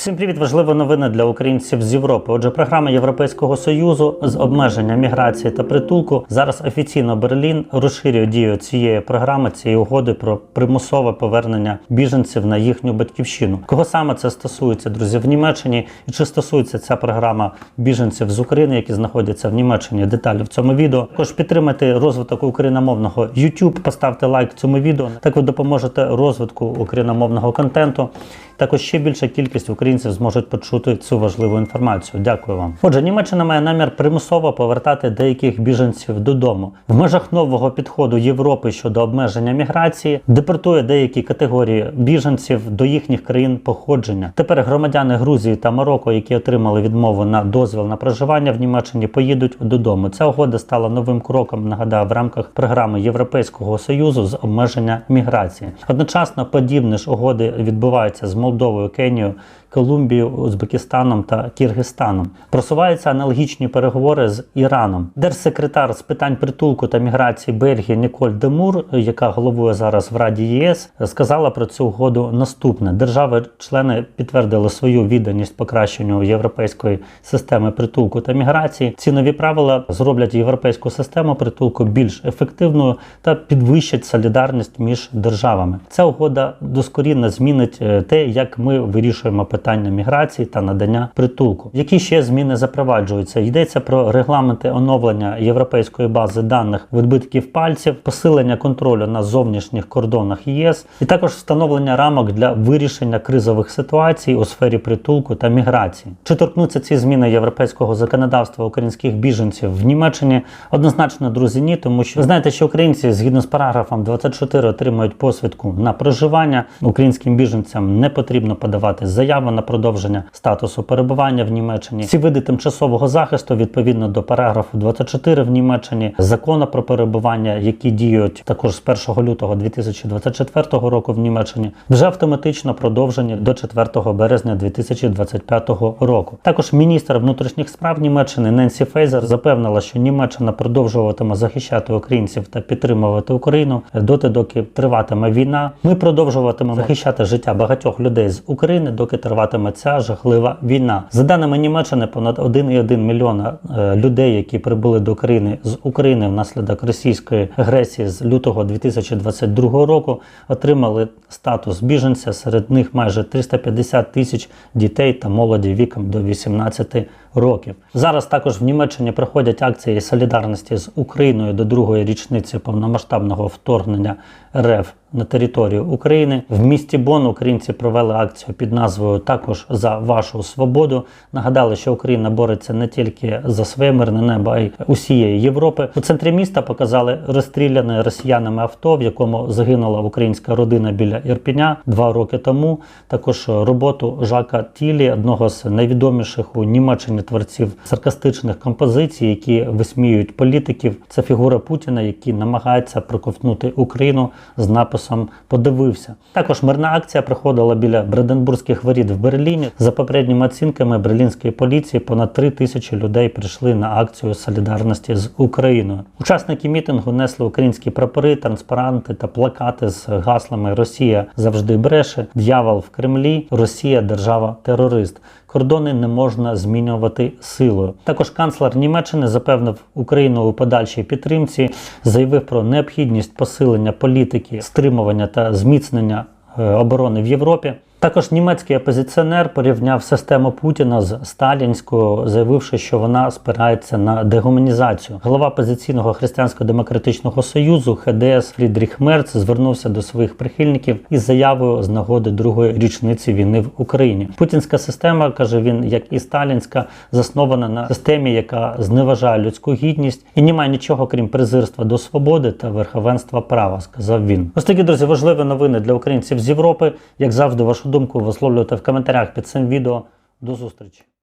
Всім привіт! Важлива новина для українців з Європи. Отже, програма Європейського союзу з обмеження міграції та притулку зараз офіційно Берлін розширює дію цієї програми, цієї угоди про примусове повернення біженців на їхню батьківщину. Кого саме це стосується, друзі, в Німеччині і чи стосується ця програма біженців з України, які знаходяться в Німеччині? Деталі в цьому відео. Також підтримайте розвиток україномовного YouTube, поставте лайк цьому відео. Так ви допоможете розвитку україномовного контенту. Також ще більша кількість українців зможуть почути цю важливу інформацію. Дякую вам. Отже, Німеччина має намір примусово повертати деяких біженців додому. В межах нового підходу Європи щодо обмеження міграції депортує деякі категорії біженців до їхніх країн походження. Тепер громадяни Грузії та Марокко, які отримали відмову на дозвіл на проживання в Німеччині, поїдуть додому. Ця угода стала новим кроком. Нагадаю, в рамках програми Європейського союзу з обмеження міграції. Одночасно подібні ж угоди відбуваються з Молдовою, Кенією, Колумбією, Узбекистаном та Киргизстаном. Просуваються аналогічні переговори з Іраном. Держсекретар з питань притулку та міграції Бельгії Ніколь Демур, яка головує зараз в Раді ЄС, сказала про цю угоду наступне: держави-члени підтвердили свою відданість покращенню європейської системи притулку та міграції. Ці нові правила зроблять європейську систему притулку більш ефективною та підвищать солідарність між державами. Ця угода доскорінно змінить е, те, як ми вирішуємо питання міграції та надання притулку. Які ще зміни запроваджуються? Йдеться про регламенти оновлення європейської бази даних відбитків пальців, посилення контролю на зовнішніх кордонах ЄС, і також встановлення рамок для вирішення кризових ситуацій у сфері притулку та міграції. Чи торкнуться ці зміни європейського законодавства українських біженців в Німеччині? Однозначно, друзі, ні, тому що ви знаєте, що українці згідно з параграфом 24 отримують посвідку на проживання. Українським біженцям не потрібно подавати заяву на продовження статусу перебування в Німеччині. Ці види тимчасового захисту відповідно до параграфу 24 в Німеччині закону про перебування, які діють також з 1 лютого 2024 року в Німеччині, вже автоматично продовжені до 4 березня 2025 року. Також міністр внутрішніх справ Німеччини Ненсі Фейзер запевнила, що Німеччина продовжуватиме захищати українців та підтримувати Україну доти, доки триватиме війна. Ми продовжуватимемо захищати життя багатьох людей з України, доки триватиме ця жахлива війна. За даними Німеччини, понад 1,1 мільйона е, людей, які прибули до країни з України внаслідок російської агресії з лютого 2022 року, отримали статус біженця. Серед них майже 350 тисяч дітей та молоді віком до 18 років. Зараз також в Німеччині проходять акції солідарності з Україною до другої річниці повномасштабного вторгнення РФ на територію України. В місті Бон українці провели акцію під назвою Також за вашу свободу. Нагадали, що Україна бореться не тільки за своє мирне небо, а й усієї Європи. У центрі міста показали розстріляне росіянами авто, в якому загинула українська родина біля Ірпіня два роки тому. Також роботу Жака Тілі, одного з найвідоміших у Німеччині творців саркастичних композицій, які висміюють політиків. Це фігура Путіна, який намагається проковтнути Україну з написом Подивився. Також мирна акція проходила біля Бранденбурзьких воріт в Берліні. За попередніми оцінками берлінської поліції, понад 3 тисячі людей прийшли на акцію солідарності з Україною. Учасники мітингу несли українські прапори, транспаранти та плакати з гаслами Росія завжди бреше, д'явол в Кремлі, Росія держава терорист. Кордони не можна змінювати силою. Також канцлер Німеччини запевнив Україну у подальшій підтримці, заявив про необхідність посилення політики, стримування та зміцнення оборони в вЄвропі. Також німецький опозиціонер порівняв систему Путіна з сталінською, заявивши, що вона спирається на дегуманізацію. Голова опозиційного християнсько-демократичного союзу ХДС Фрідріх Мерц звернувся до своїх прихильників із заявою з нагоди другої річниці війни в Україні. Путінська система каже він, як і сталінська, заснована на системі, яка зневажає людську гідність і немає нічого крім презирства до свободи та верховенства права, сказав він. Ось такі друзі важливі новини для українців з Європи. Як завжди, думку висловлюйте в коментарях під цим відео. До зустрічі!